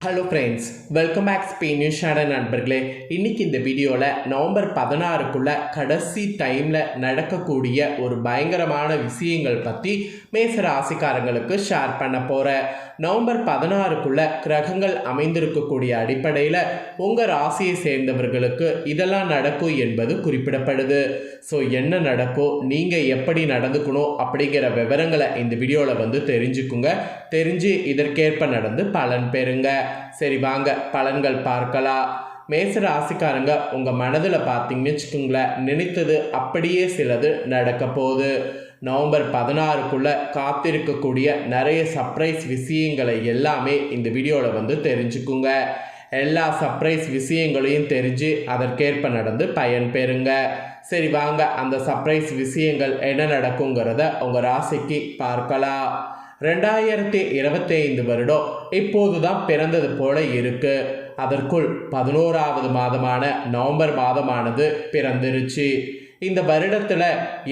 Hello friends welcome back Spain news channel நண்பர்களே. இன்னைக்கு இந்த வீடியோவில் நவம்பர் பதினாறுக்குள்ள கடைசி டைமில் நடக்கக்கூடிய ஒரு பயங்கரமான விஷயங்கள் பற்றி மேச ராசிக்காரங்களுக்கு ஷேர் பண்ண போகிறேன் நவம்பர் பதினாறுக்குள்ள கிரகங்கள் அமைந்திருக்கக்கூடிய அடிப்படையில் உங்கள் ராசியை சேர்ந்தவர்களுக்கு இதெல்லாம் நடக்கும் என்பது குறிப்பிடப்படுது. ஸோ என்ன நடக்கும் நீங்கள் எப்படி நடந்துக்கணும் அப்படிங்கிற விவரங்களை இந்த வீடியோவில் வந்து தெரிஞ்சுக்குங்க. தெரிஞ்சு இதற்கேற்ப நடந்து பலன் பெறுங்க. சரி வாங்க பலன்கள் பார்க்கலாம். மேச ராசிக்காரங்க உங்கள் மனதில் பார்த்தீங்கன்னு வச்சுக்கோங்களேன் நினைத்தது அப்படியே சிலது நடக்க போகுது. நவம்பர் பதினாறுக்குள்ளே காத்திருக்கக்கூடிய நிறைய சர்ப்ரைஸ் விஷயங்களை எல்லாமே இந்த வீடியோவில் வந்து தெரிஞ்சுக்குங்க. எல்லா சர்ப்ரைஸ் விஷயங்களையும் தெரிஞ்சு அதற்கேற்ப நடந்து பயன் பெறுங்க. சரி வாங்க அந்த சர்ப்ரைஸ் விஷயங்கள் என்ன நடக்குங்கிறத உங்கள் ராசிக்கு பார்க்கலாம். ரெண்டாயிரத்தி இருபத்தி ஐந்து வருடம் இப்போது தான் பிறந்தது போல இருக்கு. அதற்குள் பதினோராவது மாதமான நவம்பர் மாதமானது பிறந்துருச்சு. இந்த வருடத்தில்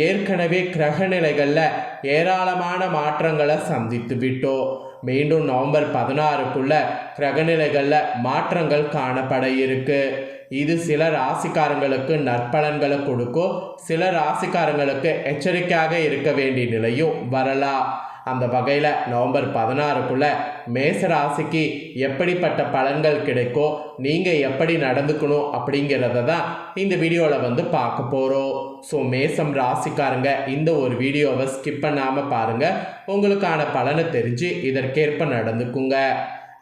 ஏற்கனவே கிரகநிலைகளில் ஏராளமான மாற்றங்களை சந்தித்து விட்டோம் மீண்டும் நவம்பர் பதினாறுக்குள்ள கிரகநிலைகளில் மாற்றங்கள் காணப்பட இருக்கு. இது சில ராசிக்காரங்களுக்கு நற்பலன்களை கொடுக்கும் சில ராசிக்காரங்களுக்கு எச்சரிக்கையாக இருக்க வேண்டிய நிலையும் வரலாம் அந்த வகையில் நவம்பர் பதினாறுக்குள்ள மேச ராசிக்கு எப்படிப்பட்ட பலன்கள் கிடைக்கோ நீங்கள் எப்படி நடந்துக்கணும் அப்படிங்கிறத தான் இந்த வீடியோவில் வந்து பார்க்க போகிறோம் ஸோ மேசம் ராசிக்காரங்க இந்த ஒரு வீடியோவை ஸ்கிப் பண்ணாமல் பாருங்கள் உங்களுக்கான பலனை தெரிஞ்சு இதற்கேற்ப நடந்துக்குங்க.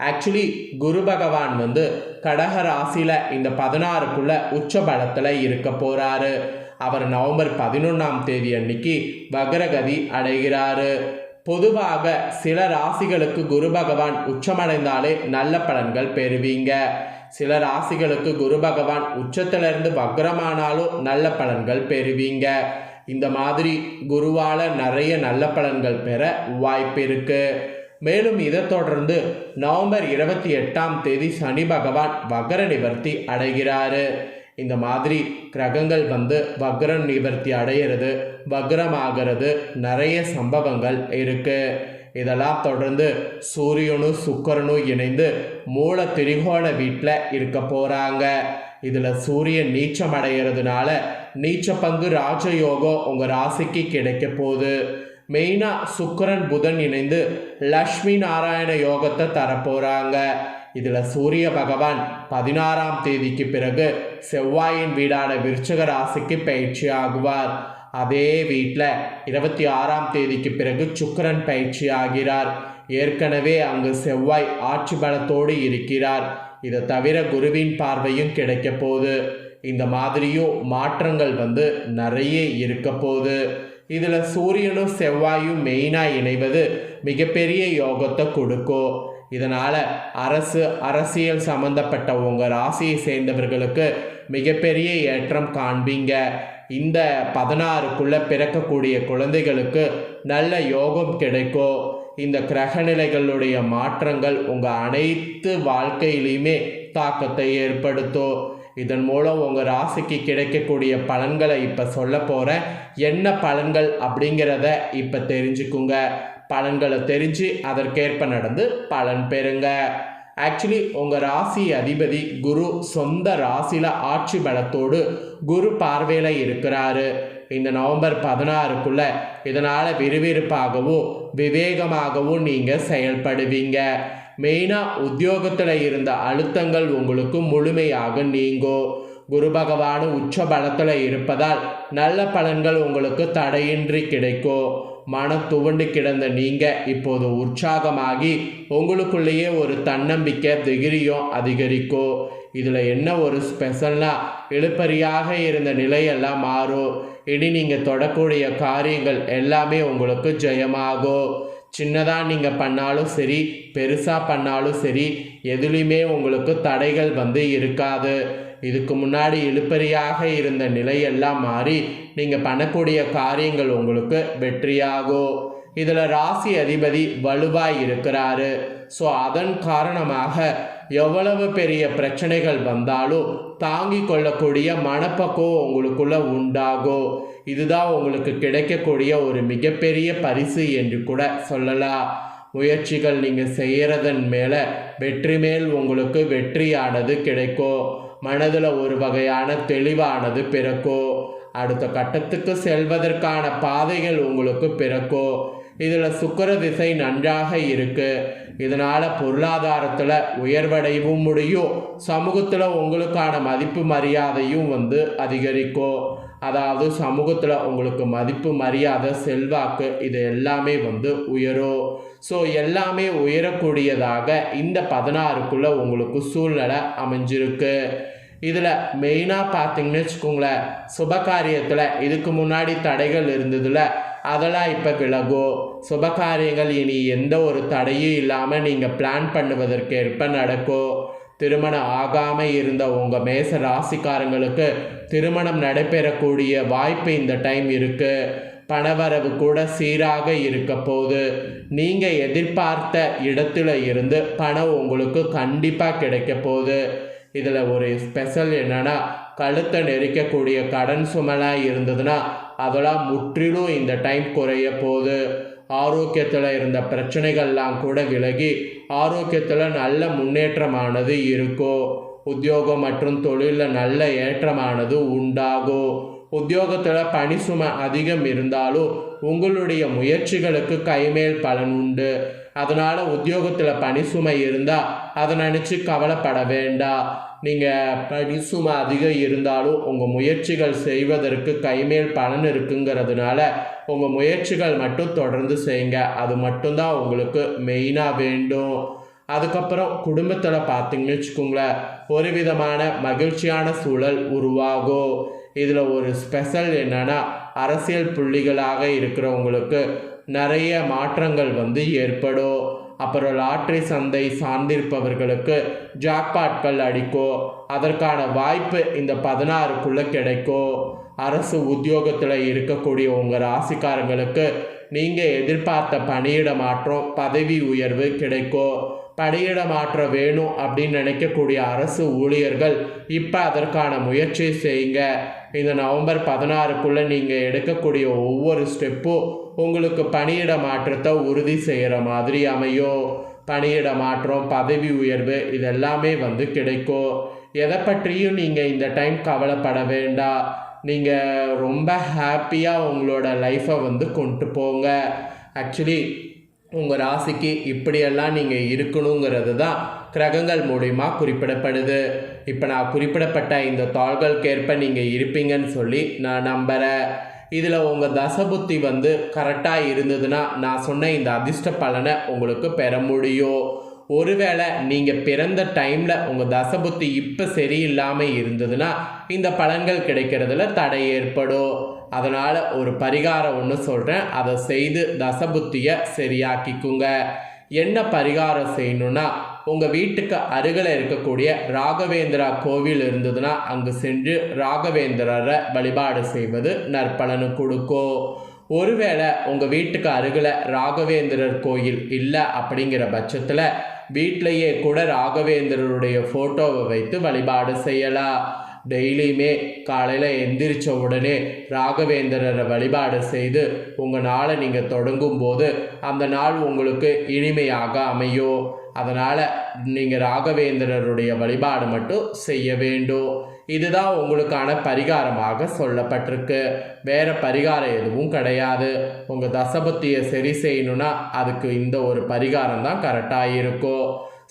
ஆக்சுவலி குரு பகவான் வந்து கடக ராசியில் இந்த பதினாறுக்குள்ள உச்ச பலத்தில் இருக்க போகிறாரு அவர் நவம்பர் பதினொன்றாம் தேதி அன்னைக்கு வக்ரகதி அடைகிறாரு. பொதுவாக சில ராசிகளுக்கு குரு பகவான் உச்சமடைந்தாலே நல்ல பலன்கள் பெறுவீங்க. சில ராசிகளுக்கு குரு பகவான் உச்சத்திலிருந்து வக்ரமானாலும் நல்ல பலன்கள் பெறுவீங்க. இந்த மாதிரி குருவால் நிறைய நல்ல பலன்கள் பெற வாய்ப்பு இருக்கு. மேலும் இதை தொடர்ந்து நவம்பர் இருபத்தி எட்டாம் தேதி சனி பகவான் வக்ர நிவர்த்தி அடைகிறாரு. இந்த மாதிரி கிரகங்கள் வந்து வக்ரம் நிவர்த்தி அடையிறது வக்ரமாகிறது நிறைய சம்பவங்கள் இருக்கு. இதெல்லாம் தொடர்ந்து சூரியனும் சுக்கரனும் இணைந்து மூல திரிகோண வீட்டில் இருக்க போகிறாங்க இதில் சூரியன் நீச்சம் அடைகிறதுனால நீச்ச பங்கு ராஜயோகம் உங்கள் ராசிக்கு கிடைக்க போகுது. மெயினாக சுக்கரன் புதன் இணைந்து லக்ஷ்மி நாராயண யோகத்தை தரப்போகிறாங்க இதில் சூரிய பகவான் பதினாறாம் தேதிக்கு பிறகு செவ்வாயின் வீடான விருச்சக ராசிக்கு பயிற்சி ஆகுவார் அதே வீட்டில் இருபத்தி ஆறாம் தேதிக்கு பிறகு சுக்கரன் பயிற்சி ஆகிறார் ஏற்கனவே அங்கு செவ்வாய் ஆட்சி பலத்தோடு இருக்கிறார் இதை தவிர குருவின் பார்வையும் கிடைக்க போகுது இந்த மாதிரியும் மாற்றங்கள் வந்து நிறைய இருக்க போகுது இதில் சூரியனும் செவ்வாயும் மெயினாக இணைவது மிகப்பெரிய யோகத்தை கொடுக்கும் இதனால் அரசு அரசியல் சம்பந்தப்பட்ட உங்கள் ராசியை சேர்ந்தவர்களுக்கு மிகப்பெரிய ஏற்றம் காண்பீங்க. இந்த பதினாறுக்குள்ளே பிறக்கக்கூடிய குழந்தைகளுக்கு நல்ல யோகம் கிடைக்கும். இந்த கிரகநிலைகளுடைய மாற்றங்கள் உங்கள் அனைத்து வாழ்க்கையிலையுமே தாக்கத்தை ஏற்படுத்தும். இதன் மூலம் உங்கள் ராசிக்கு கிடைக்கக்கூடிய பலன்களை இப்போ சொல்ல போகிறேன் என்ன பலன்கள் அப்படிங்கிறத இப்போ தெரிஞ்சுக்குங்க. பலன்களை தெரிஞ்சு அதற்கேற்ப நடந்து பலன் பெறுங்க. ஆக்சுவலி உங்கள் ராசி அதிபதி குரு சொந்த ராசியில் ஆட்சி பலத்தோடு குரு பார்வையில் இருக்கிறாரு. இந்த நவம்பர் பதினாறுக்குள்ள இதனால் விறுவிறுப்பாகவும் விவேகமாகவும் நீங்கள் செயல்படுவீங்க. மெயினாக உத்தியோகத்தில் இருந்த அழுத்தங்கள் உங்களுக்கு முழுமையாக நீங்கும் குரு பகவான் உச்ச பலத்தில் இருப்பதால் நல்ல பலன்கள் உங்களுக்கு தடையின்றி கிடைக்கும் மன துவண்டு கிடந்த நீங்கள் இப்போது உற்சாகமாகி உங்களுக்குள்ளேயே ஒரு தன்னம்பிக்கை திகிரியும் அதிகரிக்கும் இதில் என்ன ஒரு ஸ்பெஷல்னா இழுப்பறியாக இருந்த நிலையெல்லாம் மாறும் இனி நீங்கள் தொடக்கூடிய காரியங்கள் எல்லாமே உங்களுக்கு ஜெயமாகும் சின்னதாக நீங்கள் பண்ணாலும் சரி பெருசாக பண்ணாலும் சரி எதுலேயுமே உங்களுக்கு தடைகள் வந்து இருக்காது. இதுக்கு முன்னாடி இழுப்பறியாக இருந்த நிலையெல்லாம் மாறி நீங்கள் பண்ணக்கூடிய காரியங்கள் உங்களுக்கு வெற்றியாகும் இதில் ராசி அதிபதி வலுவாய் இருக்கிறாரு. ஸோ அதன் காரணமாக எவ்வளவு பெரிய பிரச்சனைகள் வந்தாலும் தாங்கி கொள்ளக்கூடிய மனப்பக்குவம் உங்களுக்குள்ள உண்டாகும் இதுதான் உங்களுக்கு கிடைக்கக்கூடிய ஒரு மிகப்பெரிய பரிசு என்று கூட சொல்லலாம். முயற்சிகள் நீங்கள் செய்கிறதன் மேலே வெற்றி மேல் உங்களுக்கு வெற்றியானது கிடைக்கும் மனதில் ஒரு வகையான தெளிவானது பிறக்கும் அடுத்த கட்டத்துக்கு செல்வதற்கான பாதைகள் உங்களுக்கு பிறக்கும் இதில் சுக்கர திசை நன்றாக இருக்கு. இதனால் பொருளாதாரத்தில் உயர்வடையவும் முடியும். சமூகத்தில் உங்களுக்கான மதிப்பு மரியாதையும் வந்து அதிகரிக்கும். அதாவது சமூகத்தில் உங்களுக்கு மதிப்பு மரியாதை செல்வாக்கு இது எல்லாமே வந்து உயரும். ஸோ எல்லாமே உயரக்கூடியதாக இந்த பதினாறுக்குள்ளே உங்களுக்கு சூழ்நிலை அமைஞ்சிருக்கு. இதில் மெயினாக பார்த்தீங்கன்னு வச்சுக்கோங்களேன் சுபகாரியத்தில் இதுக்கு முன்னாடி தடைகள் இருந்ததில் அதெல்லாம் இப்போ விலகும் சுபகாரியங்கள் இனி எந்த ஒரு தடையும் இல்லாமல் நீங்கள் பிளான் பண்ணுவதற்கேற்ப நடக்கும் திருமணம் ஆகாமல் இருந்த உங்கள் மேச ராசிக்காரங்களுக்கு திருமணம் நடைபெறக்கூடிய வாய்ப்பு இந்த டைம் இருக்குது பணவரவு கூட சீராக இருக்க போது நீங்கள் எதிர்பார்த்த இடத்துல இருந்து பணம் உங்களுக்கு கண்டிப்பாக கிடைக்க போகுது இதில் ஒரு ஸ்பெஷல் என்னென்னா கழுத்தை நெரிக்கக்கூடிய கடன் சுமலாக இருந்ததுன்னா அதெல்லாம் முற்றிலும் இந்த டைம் குறைய போகுது. ஆரோக்கியத்தில் இருந்த பிரச்சனைகள்லாம் கூட விலகி ஆரோக்கியத்தில் நல்ல முன்னேற்றமானது இருக்கும் உத்தியோகம் மற்றும் தொழிலில் நல்ல ஏற்றமானது உண்டாகும் உத்தியோகத்தில் பணி சுமை அதிகம் இருந்தாலும் உங்களுடைய முயற்சிகளுக்கு கைமேல் பலன் உண்டு. அதனால் உத்தியோகத்தில் பணி சுமை இருந்தால் அதை நினச்சி கவலைப்பட வேண்டாம். நீங்கள் பணி அதிகம் இருந்தாலும் உங்கள் முயற்சிகள் செய்வதற்கு கைமேல் பலன் இருக்குங்கிறதுனால உங்கள் முயற்சிகள் மட்டும் தொடர்ந்து செய்யுங்க. அது மட்டும்தான் உங்களுக்கு மெயினாக வேண்டும். அதுக்கப்புறம் குடும்பத்தில் பார்த்தீங்கன்னு வச்சுக்கோங்களேன் ஒரு விதமான மகிழ்ச்சியான சூழல் உருவாகும். இதில் ஒரு ஸ்பெஷல் என்னென்னா அரசியல் புள்ளிகளாக இருக்கிறவங்களுக்கு நிறைய மாற்றங்கள் வந்து ஏற்படும். அப்புறம் லாட்ரி சந்தை சார்ந்திருப்பவர்களுக்கு ஜாக்பாட்கள் அடிக்கும் அதற்கான வாய்ப்பு இந்த பதினாறுக்குள்ளே கிடைக்கும் அரசு உத்தியோகத்தில் இருக்கக்கூடிய உங்கள் ராசிக்காரங்களுக்கு நீங்கள் எதிர்பார்த்த பணியிட மாற்றம் பதவி உயர்வு கிடைக்கும் பணியிட மாற்றம் வேணும் அப்படின்னு நினைக்கக்கூடிய அரசு ஊழியர்கள் இப்போ அதற்கான முயற்சி செய்யுங்க. இந்த நவம்பர் பதினாறுக்குள்ளே நீங்கள் எடுக்கக்கூடிய ஒவ்வொரு ஸ்டெப்பும் உங்களுக்கு பணியிட மாற்றத்தை உறுதி செய்கிற மாதிரி அமையும். பணியிட மாற்றம் பதவி உயர்வு இதெல்லாமே வந்து கிடைக்கும். எதை பற்றியும் நீங்கள் இந்த டைம் கவலைப்பட வேண்டாம். நீங்கள் ரொம்ப ஹாப்பியாக உங்களோட லைஃப்பை வந்து கொண்டு போங்க. ஆக்சுவலி உங்கள் ராசிக்கு இப்படியெல்லாம் நீங்கள் இருக்கணுங்கிறது தான் கிரகங்கள் மூலிமா குறிப்பிடப்படுது. இப்போ நான் குறிப்பிடப்பட்ட இந்த தாள்களுக்கேற்ப நீங்கள் இருப்பீங்கன்னு சொல்லி நான் நம்புகிறேன் இதில் உங்கள் தசபுத்தி வந்து கரெக்டாக இருந்ததுன்னா நான் சொன்ன இந்த அதிர்ஷ்ட பலனை உங்களுக்கு பெற முடியும். ஒருவேளை நீங்கள் பிறந்த டைமில் உங்கள் தசபுத்தி இப்போ சரியில்லாமல் இருந்ததுன்னா இந்த பலன்கள் கிடைக்கிறதுல தடை ஏற்படும். அதனால் ஒரு பரிகாரம் ஒன்று சொல்கிறேன் அதை செய்து தசபுத்தியை சரியாக்கிக்குங்க. என்ன பரிகாரம் செய்யணுன்னா உங்கள் வீட்டுக்கு அருகில் இருக்கக்கூடிய ராகவேந்திரா கோவில் இருந்ததுன்னா அங்கு சென்று ராகவேந்திரரை வழிபாடு செய்வது நற்பலனு கொடுக்கும். ஒருவேளை உங்கள் வீட்டுக்கு அருகில் ராகவேந்திரர் கோயில் இல்லை அப்படிங்கிற பட்சத்தில் வீட்டிலையே கூட ராகவேந்திரருடைய ஃபோட்டோவை வைத்து வழிபாடு செய்யலாம். டெய்லியுமே காலையில் எந்திரிச்ச உடனே ராகவேந்திரரை வழிபாடு செய்து உங்கள் நாளை நீங்கள் தொடங்கும் போது அந்த நாள் உங்களுக்கு இனிமையாக அமையும் அதனால் நீங்கள் ராகவேந்திரருடைய வழிபாடு மட்டும் செய்ய வேண்டும். இதுதான் உங்களுக்கான பரிகாரமாக சொல்லப்பட்டிருக்கு. வேறு பரிகாரம் எதுவும் கிடையாது. உங்கள் தசபத்தியை சரி செய்யணுன்னா அதுக்கு இந்த ஒரு பரிகாரம் தான் கரெக்டாக இருக்கும்.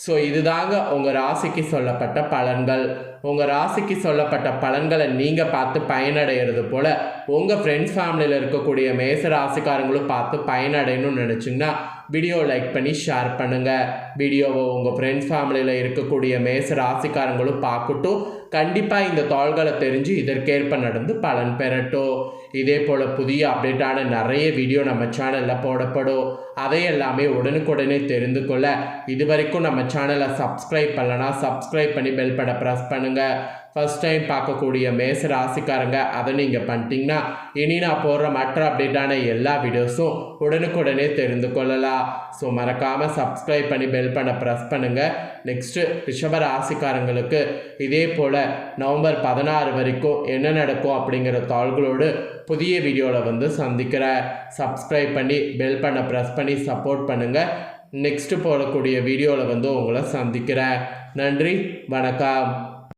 ஸோ இதுதாங்க உங்கள் ராசிக்கு சொல்லப்பட்ட பலன்கள். உங்கள் ராசிக்கு சொல்லப்பட்ட பலன்களை நீங்கள் பார்த்து பயனடைகிறது போல் உங்கள் ஃப்ரெண்ட்ஸ் ஃபேமிலியில் இருக்கக்கூடிய மேச ராசிக்காரங்களும் பார்த்து பயனடையணும்னு நினச்சிங்கன்னா வீடியோ லைக் பண்ணி ஷேர் பண்ணுங்கள் வீடியோவை உங்கள் ஃப்ரெண்ட்ஸ் ஃபேமிலியில் இருக்கக்கூடிய மேச ராசிக்காரங்களும் பார்க்கட்டும். கண்டிப்பாக இந்த தாள்களை தெரிஞ்சு இதற்கேற்ப நடந்து பலன் பெறட்டும். இதே போல் புதிய அப்டேட்டான நிறைய வீடியோ நம்ம சேனலில் போடப்படும். அதையெல்லாமே உடனுக்குடனே தெரிந்து கொள்ள இது வரைக்கும் நம்ம சேனலை சப்ஸ்கிரைப் பண்ணலன்னா சப்ஸ்கிரைப் பண்ணி பெல் பட ப்ரெஸ் பண்ணுங்கள் ஃபஸ்ட் டைம் பார்க்கக்கூடிய மேச ராசிக்காரங்க அதை நீங்கள் பண்ணிட்டீங்கன்னா இனி நான் போடுற மற்ற அப்டேட்டான எல்லா வீடியோஸும் உடனுக்குடனே தெரிந்து கொள்ளலாம். ஸோ மறக்காமல் சப்ஸ்கிரைப் பண்ணி பெல் பண்ண ப்ரெஸ் பண்ணுங்கள் நெக்ஸ்ட்டு ரிஷப ராசிக்காரங்களுக்கு இதே போல் நவம்பர் பதினாறு வரைக்கும் என்ன நடக்கும் அப்படிங்கிற தாள்களோடு புதிய வீடியோவில் வந்து சந்திக்கிறேன். சப்ஸ்கிரைப் பண்ணி பெல் பண்ண ப்ரெஸ் பண்ணி சப்போர்ட் பண்ணுங்கள் நெக்ஸ்ட்டு போடக்கூடிய வீடியோவில் வந்து உங்களை சந்திக்கிறேன். நன்றி வணக்கம்.